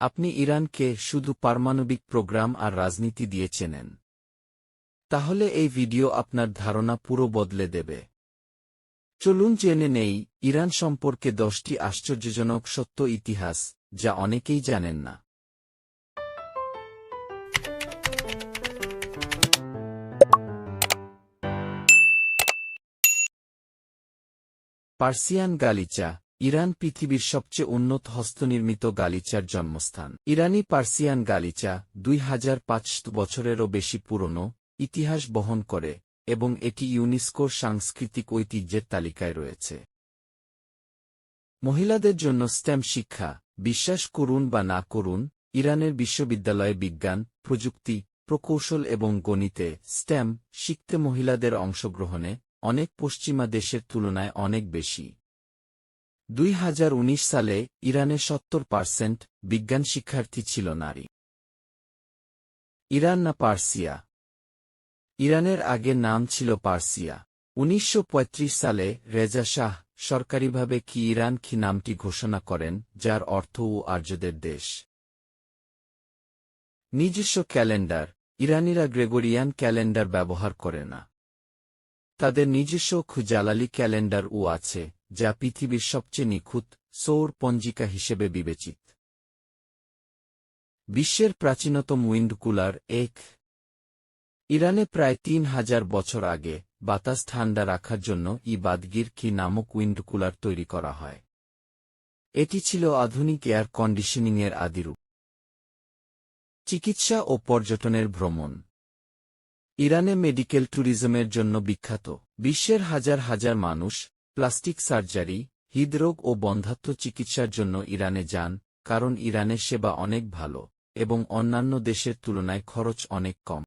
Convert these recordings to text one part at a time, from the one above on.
আপনি ইরানকে শুধু পারমাণবিক প্রোগ্রাম আর রাজনীতি দিয়ে চেনেন। তাহলে এই ভিডিও আপনার ধারণা পুরো বদলে দেবে। চলুন জেনে নেই, ইরান সম্পর্কে দশটি আশ্চর্যজনক সত্য ইতিহাস, যা অনেকেই জানেন না। পার্সিয়ান গালিচা ইরান পৃথিবীর সবচেয়ে উন্নত হস্তনির্মিত গালিচার জন্মস্থান। ইরানি পার্সিয়ান গালিচা দুই হাজার বছরেরও বেশি পুরনো, ইতিহাস বহন করে এবং এটি ইউনেস্কোর সাংস্কৃতিক ঐতিহ্যের তালিকায় রয়েছে। মহিলাদের জন্য স্টেম শিক্ষা, বিশ্বাস করুন বা না করুন, ইরানের বিশ্ববিদ্যালয়ে বিজ্ঞান, প্রযুক্তি, প্রকৌশল এবং গণিতে স্টেম শিখতে মহিলাদের অংশগ্রহণে অনেক পশ্চিমা দেশের তুলনায় অনেক বেশি। দুই হাজার উনিশ সালে ইরানে সত্তর পার্সেন্ট বিজ্ঞান শিক্ষার্থী ছিল নারী। ইরান না পার্সিয়া? ইরানের আগে নাম ছিল পার্সিয়া। উনিশশো পঁয়ত্রিশ সালে রেজা শাহ সরকারিভাবে কি ইরান কি নামটি ঘোষণা করেন, যার অর্থ ও আর্যদের দেশ। নিজস্ব ক্যালেন্ডার। ইরানিরা গ্রেগরিয়ান ক্যালেন্ডার ব্যবহার করে না। তাদের নিজস্ব খুজালালি ক্যালেন্ডার ও আছে। যা পৃথিবীর সবচেয়ে নিখুঁত সৌর পঞ্জিকা হিসেবে বিবেচিত। বিশ্বের প্রাচীনতম উইন্ড কুলার এক। ইরানে প্রায় তিন হাজার বছর আগে বাতাস ঠান্ডা রাখার জন্য ই বাদগির কি নামক উইন্ড কুলার তৈরি করা হয়। এটি ছিল আধুনিক এয়ার কন্ডিশনিংয়ের আদিরূপ। চিকিৎসা ও পর্যটনের ভ্রমণ। ইরানে মেডিকেল ট্যুরিজমের জন্য বিখ্যাত। বিশ্বের হাজার হাজার মানুষ প্লাস্টিক সার্জারি, হৃদরোগ ও বন্ধাত্ম চিকিৎসার জন্য ইরানে যান, কারণ ইরানের সেবা অনেক ভালো, এবং অন্যান্য দেশের তুলনায় খরচ অনেক কম।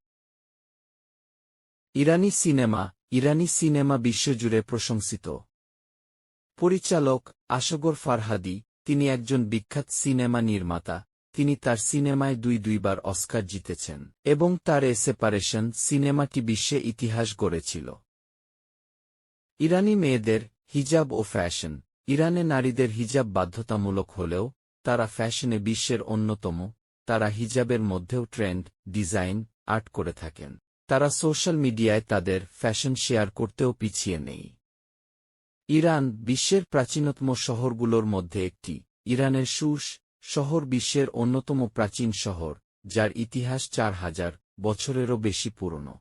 ইরানি সিনেমা ইরানি সিনেমা বিশ্বজুড়ে প্রশংসিত। পরিচালক, আশগর ফারহাদি, তিনি একজন বিখ্যাত সিনেমা নির্মাতা, তিনি তার সিনেমায় দুই দুইবার অস্কার জিতেছেন, এবং তার এ সেপারেশন সিনেমাটি বিশ্বে ইতিহাস গড়েছিল। ইরানি মেয়েদের হিজাব ও ফ্যাশন। ইরানে নারীদের হিজাব বাধ্যতামূলক হলেও, তারা ফ্যাশনে বিশ্বের অন্যতম, তারা হিজাবের মধ্যেও ট্রেন্ড, ডিজাইন, আর্ট করে থাকেন। তারা সোশ্যাল মিডিয়ায় তাদের ফ্যাশন শেয়ার করতেও পিছিয়ে নেই। ইরান বিশ্বের প্রাচীনতম শহরগুলোর মধ্যে একটি। ইরানের সুস শহর বিশ্বের অন্যতম প্রাচীন শহর, যার ইতিহাস চার হাজার বছরেরও বেশি পুরনো।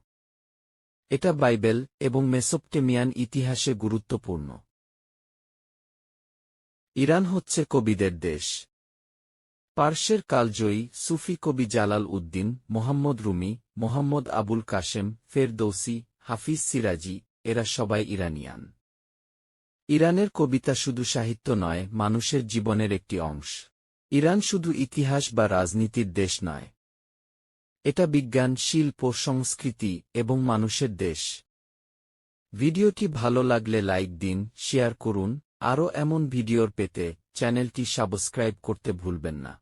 এটা বাইবেল এবং মেসোপটেমিয়ান ইতিহাসে গুরুত্বপূর্ণ। ইরান হচ্ছে কবিদের দেশ। পার্শ্বের কালজয়ী সুফি কবি জালাল উদ্দিন, মোহাম্মদ রুমি, মোহাম্মদ আবুল কাশেম, ফেরদৌসি, হাফিজ সিরাজি, এরা সবাই ইরানিয়ান। ইরানের কবিতা শুধু সাহিত্য নয়, মানুষের জীবনের একটি অংশ। ইরান শুধু ইতিহাস বা রাজনীতির দেশ নয় এটা বিজ্ঞান, শিল্প, সংস্কৃতি এবং মানুষের দেশ। ভিডিওটি ভালো লাগলে লাইক দিন, শেয়ার করুন, আরও এমন ভিডিওর পেতে চ্যানেলটি সাবস্ক্রাইব করতে ভুলবেন না।